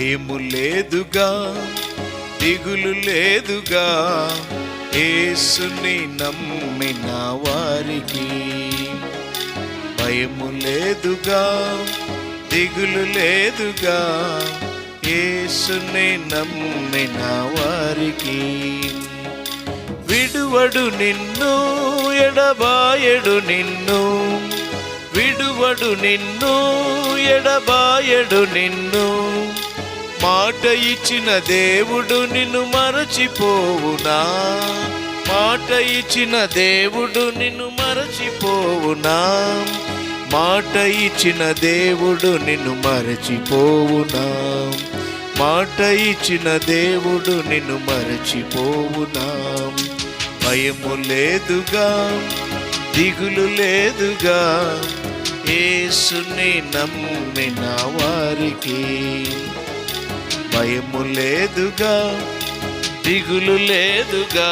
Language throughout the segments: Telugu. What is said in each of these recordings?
భయము లేదుగా దిగులు లేదుగా ఏసుని నమ్మిన వారికి భయము లేదుగా దిగులు లేదుగా ఏసుని నమ్మిన వారికి విడువడు నిన్ను ఎడబాయడు నిన్ను. విడువడు నిన్ను ఎడబాయడు నిన్ను. మాట ఇచ్చిన దేవుడు నిన్ను మరచిపోవునా? మాట ఇచ్చిన దేవుడు నిన్ను మరచిపోవునా? మాట ఇచ్చిన దేవుడు నిన్ను మరచిపోవునా? మాట ఇచ్చిన దేవుడు నిన్ను మరచిపోవునా? భయము లేదుగా దిగులు లేదుగా యేసుని నమ్మిన వారికి భయము లేదుగా దిగులు లేదుగా.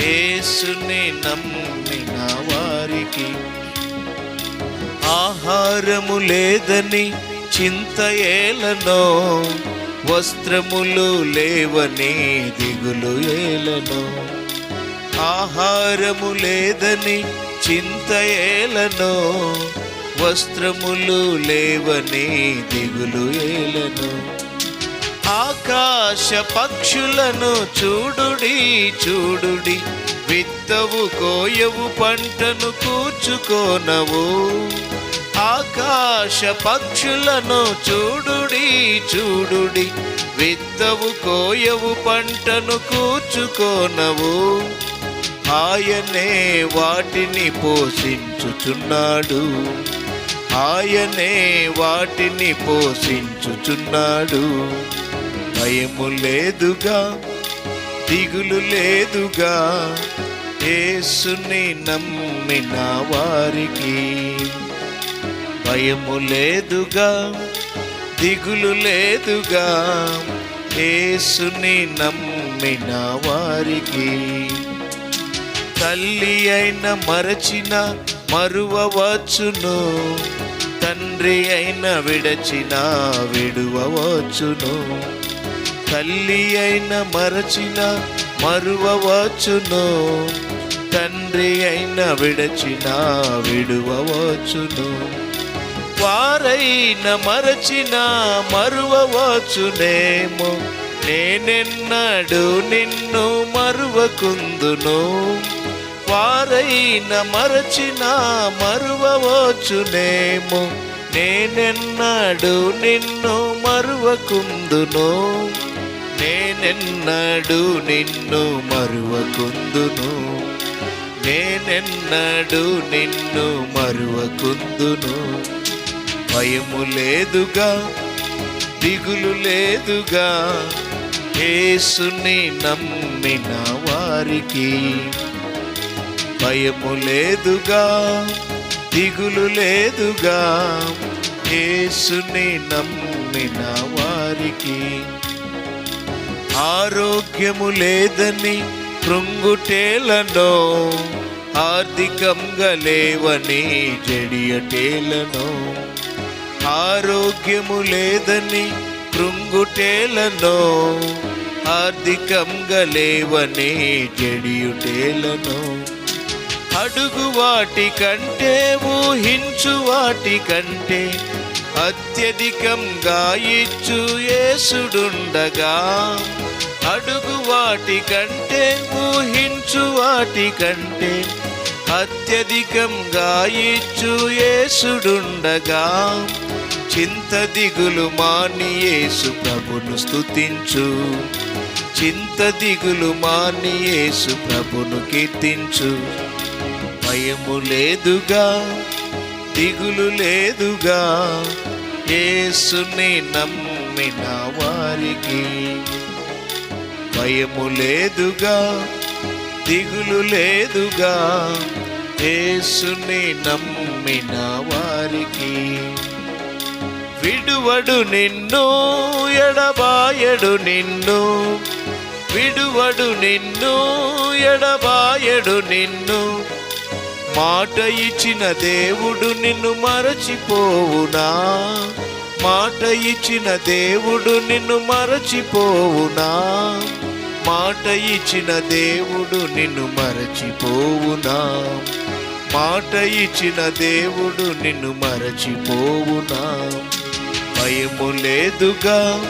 యేసుని నమ్మిన వారికి ఆహారము లేదని చింత ఏలనో వస్త్రములు లేవని దిగులు ఏలనో. ఆహారము లేదని చింత ఏలనో వస్త్రములు లేవని దిగులు ఏలనో. ఆకాశ పక్షులను చూడుడి చూడుడి. విత్తవు కోయవు పంటను కూర్చుకోనవు. ఆకాశ పక్షులను చూడుడి చూడుడి. విత్తవు కోయవు పంటను కూర్చుకోనవు. ఆయనే వాటిని పోషించుచున్నాడు. ఆయనే వాటిని పోషించుచున్నాడు. భయము లేదుగా దిగులు లేదుగా యేసుని నమ్మిన వారికి భయము లేదుగా దిగులు లేదుగా యేసుని నమ్మిన వారికి తల్లి అయిన మరచిన మరువవచ్చును తండ్రి అయిన విడచిన విడువవచ్చును. తల్లి అయిన మరచిన మరువవచ్చును. తండ్రి అయిన విడచిన విడువవచ్చును. వారైన మరచిన మరువవచ్చునేమో. నేనెన్నడు నిన్ను మరువకుందును. వారైన మరచిన మరువవచ్చునేమో. నేనెన్నడు నిన్ను మరువకుందును. నేనెన్నడు నిన్ను మరువకుందును. నేనెన్నడు నిన్ను మరువకుందును. భయము లేదుగా దిగులు లేదుగా. యేసుని నమ్మిన వారికి భయము లేదుగా దిగులు లేదుగా. యేసుని నమ్మిన వారికి ఆరోగ్యము లేదని కృంగుటేలనో ఆర్థికంగా లేవని జడియటేలనో. ఆరోగ్యము లేదని కృంగుటేలనో ఆర్థికంగా లేవని జడియుటేలనో. అడుగు వాటి కంటే ఊహించు వాటి కంటే అత్యధికంగా ఇచ్చు యేసుడుండగా. అడుగు వాటి కంటే ఊహించు వాటి కంటే అత్యధికంగా ఇచ్చు యేసుడుండగా. చింత దిగులు మాని యేసు ప్రభును స్తుతించు. చింత దిగులు మాని యేసు ప్రభును కీర్తించు. భయము లేదుగా. దిగులు లేదుగా. యేసుని నమ్మిన వారికి భయము లేదుగా దిగులు లేదుగా. యేసుని నమ్మిన వారికి విడువడు నిన్ను ఎడబాయడు నిన్ను. విడువడు నిన్ను ఎడబాయడు నిన్ను. మాట ఇచ్చిన దేవుడు నిన్ను మరచిపోవునా? మాట ఇచ్చిన దేవుడు నిన్ను మరచిపోవునా? మాట ఇచ్చిన దేవుడు నిన్ను మరచిపోవునా? మాట ఇచ్చిన దేవుడు నిన్ను మరచిపోవునా? భయము లేదుగా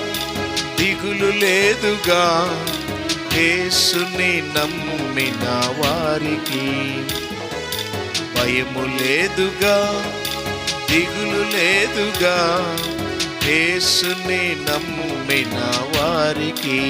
దిగులు లేదుగా యేసుని నమ్మిన వారికి భయము లేదుగా దిగులు లేదుగా యేసుని నమ్మిన వారికి.